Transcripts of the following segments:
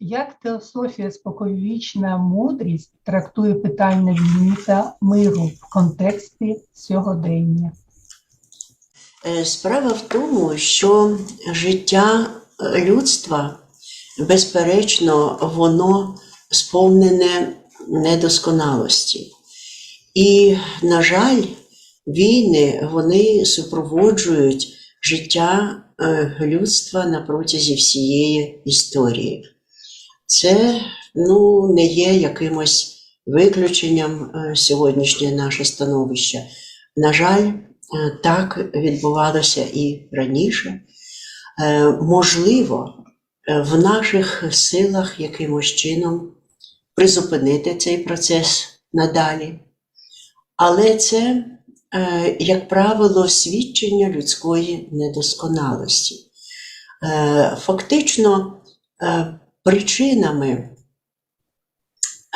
Як теософія споконвічна мудрість трактує питання війни та миру в контексті сьогодення? Е, Справа в тому, що життя людства, безперечно, воно сповнене недосконалості. І, на жаль, війни вони супроводжують життя е, людства на протязі всієї історії. Це ну, не є якимось виключенням е, сьогоднішнє наше становище. На жаль, Е, Так відбувалося і раніше. Е, Можливо, в наших силах якимось чином призупинити цей процес надалі. Але це, як правило, свідчення людської недосконалості. Фактично, причинами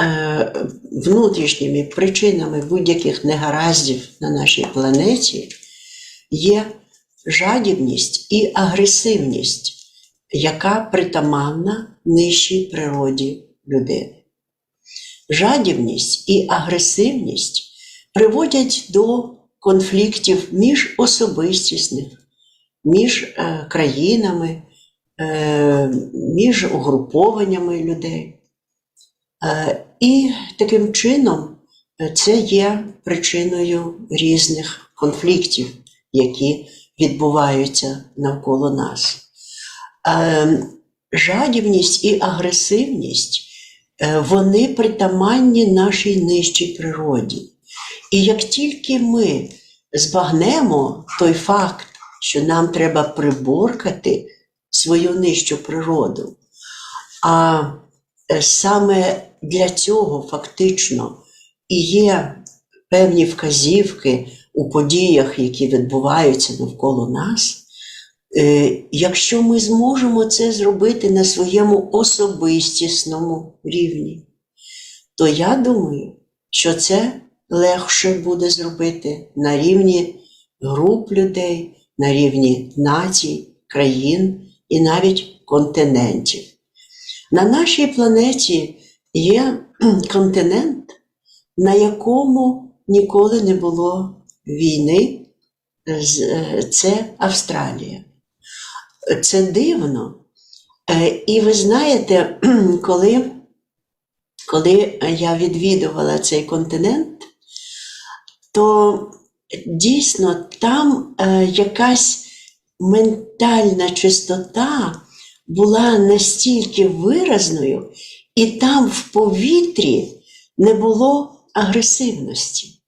е, внутрішніми причинами будь-яких негараздів на нашій планеті є жадібність і агресивність, яка притаманна нижчій природі людини. Жадібність і агресивність приводять до конфліктів між особистісних, між е, країнами, між угрупованнями людей. Е, І таким чином е, це є причиною різних конфліктів, які відбуваються навколо нас. Е, Жадібність і агресивність е, вони притаманні нашій нижчій природі. І як тільки ми збагнемо той факт, що нам треба приборкати свою нижчу природу, а е, саме для цього фактично і є певні вказівки у подіях, які відбуваються навколо нас. Е, Якщо ми зможемо це зробити на своєму особистісному рівні, то я думаю, що це легше буде зробити на рівні груп людей, на рівні націй, країн і навіть континентів. На нашій планеті є континент, на якому ніколи не було війни. Це Австралія. Це дивно. Е, І ви знаєте, коли, коли я відвідувала цей континент, то дійсно там е, якась ментальна чистота була настільки виразною, і там в повітрі не було агресивності.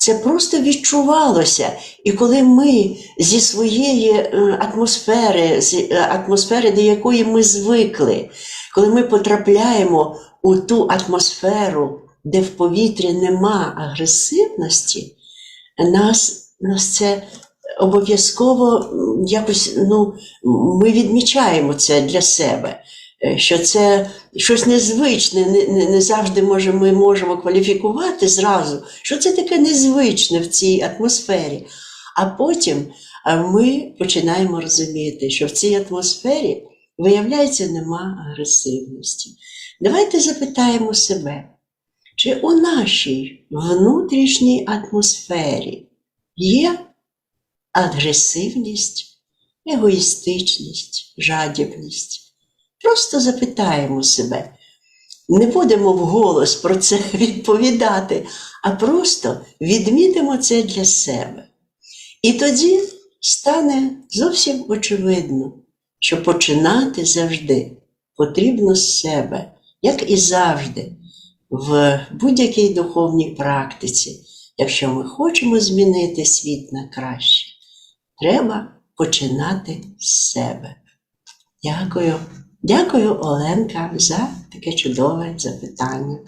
Це просто відчувалося. І коли ми зі своєї е, атмосфери, з е, атмосфери, до якої ми звикли, коли ми потрапляємо у ту атмосферу, де в повітрі нема агресивності, нас, нас це обов'язково якось ну, ми відмічаємо це для себе. е, Що це щось незвичне, не, не, не завжди може, ми можемо кваліфікувати зразу, що це таке незвичне в цій атмосфері. А потім ми починаємо розуміти, що в цій атмосфері, виявляється, нема агресивності. Давайте запитаємо себе, чи у нашій внутрішній атмосфері є агресивність, егоїстичність, жадібність? Просто запитаємо себе. Не будемо вголос про це відповідати, а просто відмітимо це для себе. І тоді стане зовсім очевидно, що починати завжди потрібно з себе, як і завжди, в будь-якій духовній практиці. Якщо ми хочемо змінити світ на краще, треба починати з себе. Дякую. Дякую, Оленка, за таке чудове запитання.